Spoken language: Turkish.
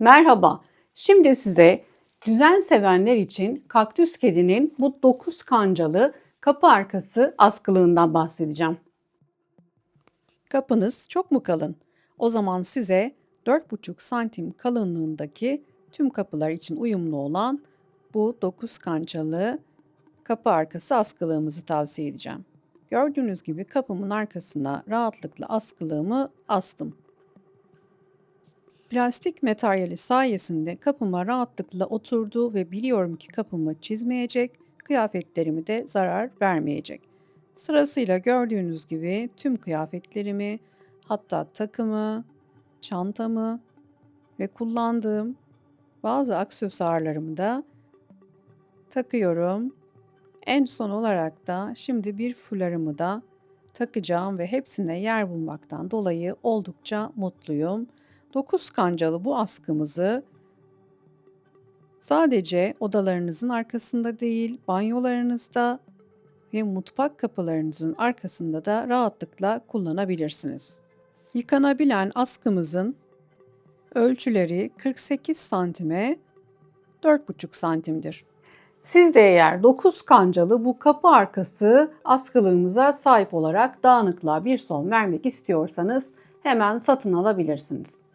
Merhaba. Şimdi size düzen sevenler için kaktüs kedinin bu 9 kancalı kapı arkası askılığından bahsedeceğim. Kapınız çok mu kalın? O zaman size 4,5 santim kalınlığındaki tüm kapılar için uyumlu olan bu 9 kancalı kapı arkası askılığımızı tavsiye edeceğim. Gördüğünüz gibi kapımın arkasına rahatlıkla askılığımı astım. Plastik materyali sayesinde kapıma rahatlıkla oturdu ve biliyorum ki kapımı çizmeyecek, kıyafetlerimi de zarar vermeyecek. Sırasıyla gördüğünüz gibi tüm kıyafetlerimi, hatta takımı, çantamı ve kullandığım bazı aksesuarlarımı da takıyorum. En son olarak da şimdi bir fularımı da takacağım ve hepsine yer bulmaktan dolayı oldukça mutluyum. 9 kancalı bu askımızı sadece odalarınızın arkasında değil, banyolarınızda ve mutfak kapılarınızın arkasında da rahatlıkla kullanabilirsiniz. Yıkanabilen askımızın ölçüleri 48 santime 4,5 santimdir. Siz de eğer 9 kancalı bu kapı arkası askılığımıza sahip olarak dağınıklığa bir son vermek istiyorsanız hemen satın alabilirsiniz.